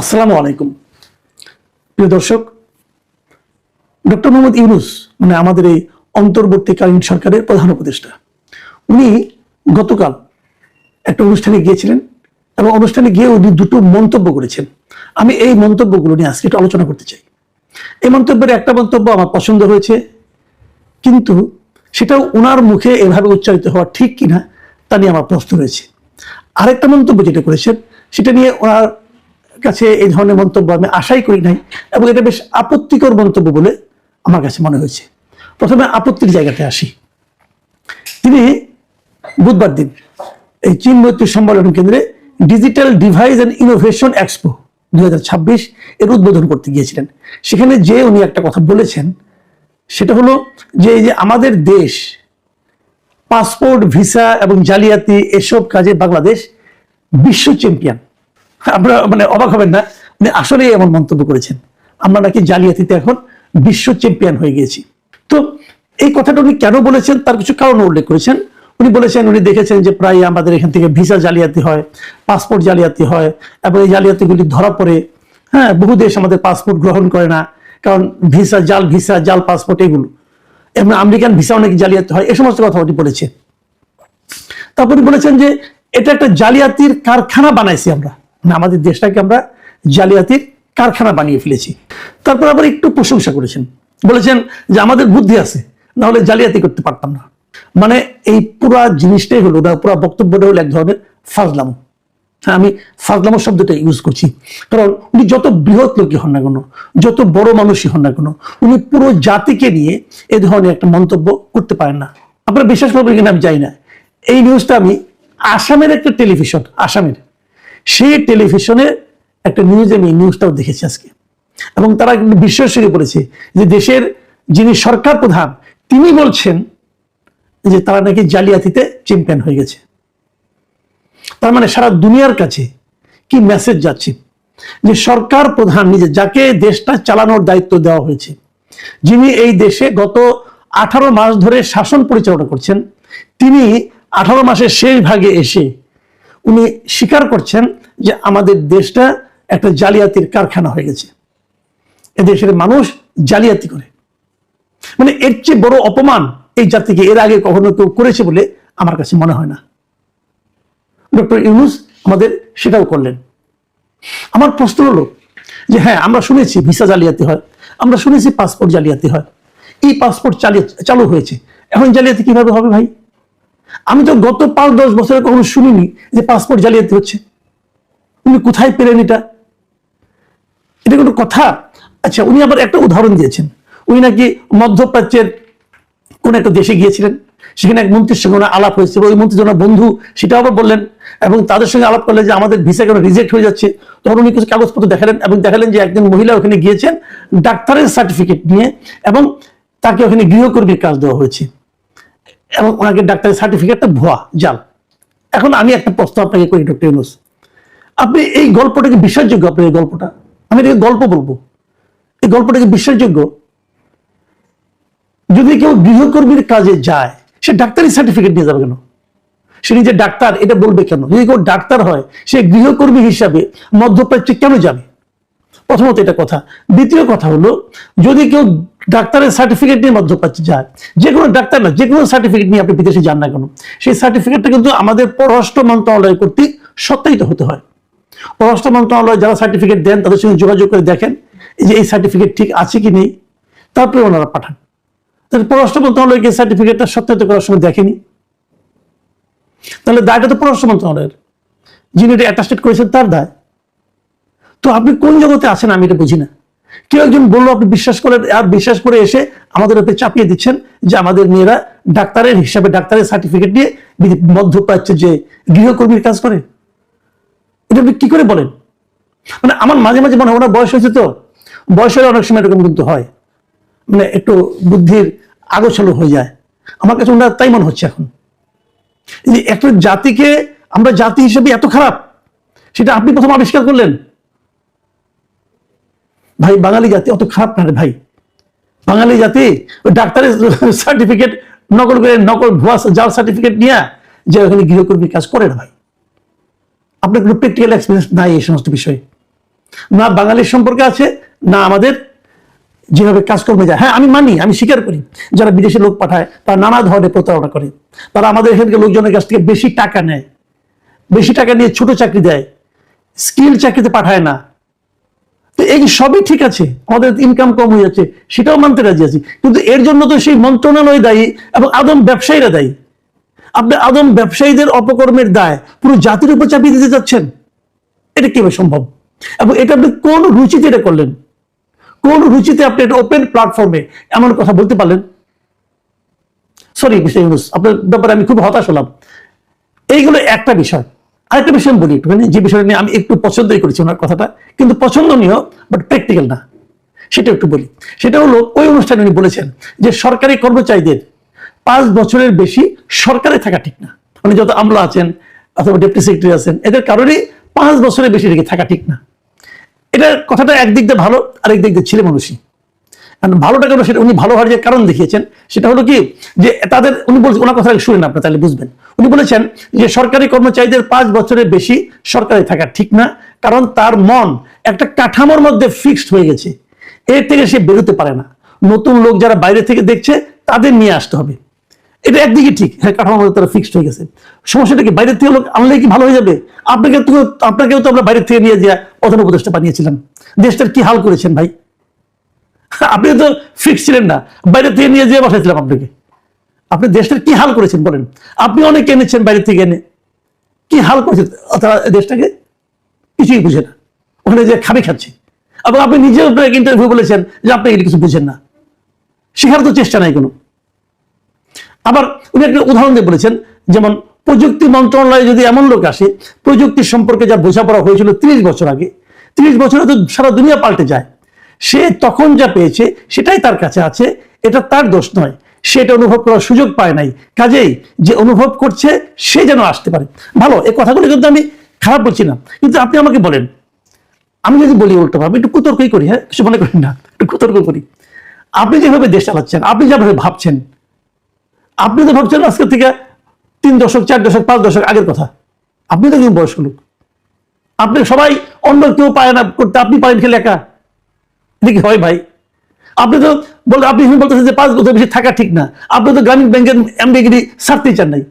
আসসালামু আলাইকুম। প্রিয় দর্শক, ডক্টর মোহাম্মদ ইউনুস মানে আমাদের এই অন্তর্বর্তীকালীন সরকারের প্রধান উপদেষ্টা, উনি গতকাল একটা অনুষ্ঠানে গিয়েছিলেন এবং অনুষ্ঠানে গিয়ে উনি দুটো মন্তব্য করেছেন। আমি এই মন্তব্যগুলো নিয়ে আজকে একটু আলোচনা করতে চাই। এই মন্তব্যের একটা মন্তব্য আমার পছন্দ হয়েছে, কিন্তু সেটাও ওনার মুখে এভাবে উচ্চারিত হওয়া ঠিক কিনা তা নিয়ে আমার প্রশ্ন রয়েছে। আরেকটা মন্তব্য যেটা করেছেন, সেটা নিয়ে ওনার কাছে এই ধরনের মন্তব্য আমি আশাই করি নাই এবং এটা বেশ আপত্তিকর মন্তব্য বলে আমার কাছে মনে হয়েছে। প্রথমে আপত্তির জায়গাতে আসি। তিনি বুধবার দিন এই চীন মৈত্রী সম্মেলন কেন্দ্রে digital device and innovation expo দুই হাজার ছাব্বিশ এর উদ্বোধন করতে গিয়েছিলেন। সেখানে যে উনি একটা কথা বলেছেন, সেটা হলো যে এই যে আমাদের দেশ পাসপোর্ট ভিসা এবং জালিয়াতি এসব কাজে বাংলাদেশ বিশ্ব চ্যাম্পিয়ন আমরা মানে অবাক হবেন না, উনি আসলে এমন মন্তব্য করেছেন। আমরা নাকি জালিয়াতিতে এখন বিশ্ব চ্যাম্পিয়ন হয়ে গিয়েছি। তো এই কথাটা উনি কেন বলেছেন, তার কিছু কারণ উল্লেখ করেছেন। উনি বলেছেন, উনি দেখেছেন যে প্রায় আমাদের এখান থেকে ভিসা জালিয়াতি হয় পাসপোর্ট জালিয়াতি হয় এবং এই জালিয়াতিগুলি ধরা পড়ে। হ্যাঁ বহু দেশ আমাদের পাসপোর্ট গ্রহণ করে না, কারণ ভিসা, জাল ভিসা, জাল পাসপোর্ট এগুলো। এবং আমেরিকান ভিসা অনেক জালিয়াতি হয়, এ সমস্ত কথা উনি বলেছেন। তারপরে বলেছেন যে, এটা একটা জালিয়াতির কারখানা বানাইছি আমরা। মানে আমাদের দেশটাকে আমরা জালিয়াতির কারখানা বানিয়ে ফেলেছি। তারপর আবার একটু প্রশংসা করেছেন। বলেছেন যে আমাদের বুদ্ধি আছে না হলে জালিয়াতি করতে পারতাম না। মানে এই পুরা জিনিসটাই হলো, না, পুরা বক্তব্যটা হলো এক ধরনের ফাজলামো। হ্যাঁ আমি ফাজলামো শব্দটা ইউজ করছি। কারণ উনি যত বৃহৎ লোকই হন না কেন, যত বড় মানুষই হন না কেন, উনি পুরো জাতিকে নিয়ে এ ধরনের একটা মন্তব্য করতে পারেন না। আপনারা বিশ্বাস করবেন কিনা আমি যাই না। এই নিউজটা আমি আসামের একটা টেলিভিশন, আসামের। সেই টেলিভিশনে একটা নিউজে আমি নিউজটাও দেখেছি আজকে। এবং তারা কিন্তু বিশ্বাসী বলেছে যে দেশের যিনি সরকার প্রধান, তিনি বলছেন যে তারা নাকি জালিয়াতিতে চ্যাম্পিয়ন হয়ে গেছে। তার মানে সারা দুনিয়ার কাছে কি মেসেজ যাচ্ছে? যে সরকার প্রধান নিজে, যাকে দেশটা চালানোর দায়িত্ব দেওয়া হয়েছে, যিনি এই দেশে গত আঠারো মাস ধরে শাসন পরিচালনা করছেন, তিনি আঠারো মাসের শেষ ভাগে এসে উনি স্বীকার করছেন যে আমাদের দেশটা একটা জালিয়াতির কারখানা হয়ে গেছে। এ দেশের মানুষ জালিয়াতি করে। মানে এর চেয়ে বড় অপমান এই জাতিকে এর আগে কখনো কেউ করেছে বলে আমার কাছে মনে হয় না। ডক্টর ইউনুস আমাদের সেটাও করলেন। আমার প্রশ্ন হলো যে হ্যাঁ আমরা শুনেছি ভিসা জালিয়াতি হয়, আমরা শুনেছি পাসপোর্ট জালিয়াতি হয়। এই পাসপোর্ট চালু হয়েছে। এখন জালিয়াতি কীভাবে হবে ভাই? আমি তো গত পাঁচ, দশ বছরে কখনো শুনিনি যে পাসপোর্ট জালিয়াতি হচ্ছে। উনি কোথায় পেলেন এটা? এটা কোনো কথা? আচ্ছা উনি আবার একটা উদাহরণ দিয়েছেন। উনি নাকি মধ্যপ্রাচ্যের কোন একটা দেশে গিয়েছিলেন, সেখানে এক মন্ত্রীর সঙ্গে ওনার আলাপ হয়েছে ওই মন্ত্রী ওনার বন্ধু সেটা আবার বললেন এবং তাদের সঙ্গে আলাপ করলেন যে আমাদের ভিসা কেন রিজেক্ট হয়ে যাচ্ছে। তখন উনি কিছু কাগজপত্র দেখালেন এবং দেখালেন যে একজন মহিলা ওখানে গিয়েছেন, ডাক্তারের সার্টিফিকেট নিয়ে এবং তাকে ওখানে গৃহকর্মীর কাজ দেওয়া হয়েছে। এবং ওনাকে ডাক্তারের সার্টিফিকেটটা ভুয়া, জাল। এখন আমি একটা প্রশ্ন আপনাকে করি, ডক্টর ইউনুস। আপনি এই গল্পটাকে বিশ্বাসযোগ্য, আপনার এই গল্পটা? আমি এটাকে গল্প বলব। এই গল্পটাকে বিশ্বাসযোগ্য? যদি কেউ গৃহকর্মীর কাজে যায়, সে ডাক্তারি সার্টিফিকেট নিয়ে যাবে কেন? সে নিজে ডাক্তার, এটা বলবে কেন? যদি কেউ ডাক্তার হয়, সে গৃহকর্মী হিসাবে মধ্যপ্রাচ্যে কেন যাবে? প্রথমত এটা কথা। দ্বিতীয় কথা হলো, যদি কেউ ডাক্তারের সার্টিফিকেট নিয়ে মধ্যপ্রাচ্যে যায়। যে কোনো ডাক্তার না যে কোনো সার্টিফিকেট নিয়ে আপনি বিদেশে যান না কেন? সেই সার্টিফিকেটটা কিন্তু আমাদের পররাষ্ট্র মন্ত্রণালয় কর্তৃক সত্যায়িত হতে হয়। পররাষ্ট্র মন্ত্রণালয় যারা সার্টিফিকেট দেন, তাদের সঙ্গে যোগাযোগ করে দেখেন যে এই সার্টিফিকেট ঠিক আছে কি নেই। তারপরে ওনারা পাঠান। তাহলে পররাষ্ট্র মন্ত্রণালয়কে সার্টিফিকেটটা সত্যায়িত করার সময় দেখেনি। তাহলে দায়টা তো পররাষ্ট্র মন্ত্রণালয়ের। যিনি এটা অ্যাটাস্টেড করেছেন, তার দায়। তো আপনি কোন জগতে আছেন আমি এটা বুঝি না। কেউ একজন বলল, আপনি বিশ্বাস করেন? আর বিশ্বাস করে এসে আমাদের উপরে চাপিয়ে দিচ্ছেন যে আমাদের মেয়েরা ডাক্তারের হিসাবে ডাক্তারের সার্টিফিকেট নিয়ে বিদে- মধ্যপ্রাচ্যে যে গৃহকর্মীর কাজ করে। এটা আপনি কি করে বলেন? মানে আমার মাঝে মাঝে মনে হয় ওনার বয়স হয়েছে তো। বয়স হলে অনেক সময় এরকম কিন্তু হয়। মানে একটু বুদ্ধির আগোছালো হয়ে যায়। আমার কাছে ওনার তাই মনে হচ্ছে এখন। একটা জাতিকে আমরা জাতি হিসেবে এত খারাপ, সেটা আপনি প্রথম আবিষ্কার করলেন। ভাই, বাঙালি জাতি অত খারাপ না ভাই। বাঙালি জাতি ওই ডাক্তারের সার্টিফিকেট নকল করে নকল ভুয়া জাল সার্টিফিকেট নিয়ে যে ওখানে গৃহকর্মী কাজ করে না ভাই। আপনার কোনো প্র্যাকটিক্যাল এক্সপিরিয়েন্স নাই এই সমস্ত বিষয়ে। না বাঙালির সম্পর্কে আছে, না আমাদের। যেভাবে কাজকর্মে যায়। হ্যাঁ আমি মানি, আমি স্বীকার করি। যারা বিদেশে লোক পাঠায়, তারা নানা ধরনের প্রতারণা করে। তারা আমাদের এখানকার লোকজনের কাছ থেকে বেশি টাকা নেয়। বেশি টাকা নিয়ে ছোট চাকরি দেয়। স্কিল চাকরিতে পাঠায় না। তো এই সবই ঠিক আছে, আমাদের ইনকাম কম হয়ে যাচ্ছে, সেটাও মানতে রাজি আছি। কিন্তু এর জন্য তো সেই মন্ত্রণালয় দায়ী এবং আদম ব্যবসায়ীরা দায়ী। আপনি আদম ব্যবসায়ীদের অপকর্মের দায় পুরো জাতির উপর চাপিয়ে দিতে যাচ্ছেন এটা কীভাবে সম্ভব? এবং এটা আপনি কোন রুচিতে এটা করলেন? কোন রুচিতে আপনি এটা ওপেন প্ল্যাটফর্মে এমন কথা বলতে পারলেন? সরি মিস্টার ইউনুস আপনার ব্যাপারে আমি খুব হতাশ হলাম। এইগুলো একটা বিষয়। আরেকটা বিষয় আমি বলি একটুখানি যে বিষয়টা নিয়ে আমি একটু পছন্দই করেছি ওনার কথাটা, কিন্তু পছন্দনীয় বাট প্র্যাকটিক্যাল না। সেটা একটু বলি। সেটা হলো, ওই অনুষ্ঠানে উনি বলেছেন যে সরকারি কর্মচারীদের পাঁচ বছরের বেশি সরকারে থাকা ঠিক না। মানে যত আমলা আছেন অথবা ডেপুটি সেক্রেটারি আছেন, এদের কারণে পাঁচ বছরের বেশি রেখে থাকা ঠিক না। এটার কথাটা একদিক দিয়ে ভালো আরেক দিক দিয়ে ছেলে মানুষই ভালোটা কেন? সেটা উনি ভালো হওয়ার যে কারণ দেখিয়েছেন, সেটা হলো কি? যে তাদের, উনি বলছেন ওনার কথা শুনেন আপনি তাহলে বুঝবেন। উনি বলেছেন যে সরকারি কর্মচারীদের পাঁচ বছরের বেশি সরকারি থাকা ঠিক না, কারণ তার মন একটা কাঠামোর মধ্যে ফিক্সড হয়ে গেছে। এর থেকে সে বেরোতে পারে না। নতুন লোক যারা বাইরে থেকে দেখছে, তাদের নিয়ে আসতে হবে। এটা একদিকে ঠিক হ্যাঁ কাঠামোর মধ্যে তারা ফিক্সড হয়ে গেছে। সমস্যাটা কি? বাইরের থেকে লোক আনলে কি ভালো হয়ে যাবে? আপনাকে তো, আপনাকেও তো আমরা বাইরের থেকে নিয়ে যে প্রধান উপদেষ্টা বানিয়েছিলাম। দেশটার কি হাল করেছেন ভাই? আপনি তো ফিক্স ছিলেন না। বাইরে থেকে নিয়ে যেয়ে বসাইছিলাম আপনাকে। আপনি দেশটার কি হাল করেছেন বলেন। আপনি অনেক এনেছেন বাইরে থেকে এনে। কি হাল করেছেন? তারা দেশটাকে কিছুই বুঝে না। ওখানে যে খাবে খাচ্ছে। এবং আপনি নিজেও ইন্টারভিউ বলেছেন যে আপনি কিছু বুঝেন না। শেখার তো চেষ্টা নাই কোনো। আবার উনি একটা উদাহরণ দিয়ে বলেছেন, যেমন প্রযুক্তি মন্ত্রণালয়ে যদি এমন লোক আসে, প্রযুক্তি সম্পর্কে যা বোঝাপড়া হয়েছিল তিরিশ বছর আগে, তিরিশ বছরে তো সারা দুনিয়া পাল্টে যায়। সে তখন যা পেয়েছে সেটাই তার কাছে আছে, এটা তার দোষ নয়। সেটা অনুভব করার সুযোগ পায় নাই। কাজেই যে অনুভব করছে, সে যেন আসতে পারে। ভালো, এই কথাগুলো কিন্তু আমি খারাপ বলছি না। কিন্তু আপনি আমাকে বলেন, আমি যদি বলি উল্টো ভাবে, একটু কুতর্কই করি হ্যাঁ? কিছু মনে করেন না, একটু কুতর্ক করি। আপনি যেভাবে দেশ চালাচ্ছেন, আপনি যেভাবে ভাবছেন, আপনি তো ভাবছেন আজকে থেকে তিন দশক, চার দশক, পাঁচ দশক আগের কথা। আপনি তো কিন্তু বয়স্ক লোক। আপনি সবাই অন্য কেউ পায় না, করতে আপনি পারেন খেলে একা। কি হয় ভাই। আপনি তো বলে আপনি বলতেছেন যে পাঁচ বছর বেশি থাকা ঠিক না। আপনি তো গ্রামীণ ব্যাংকের এমডিগিরি ছাড়তেই চান নাই।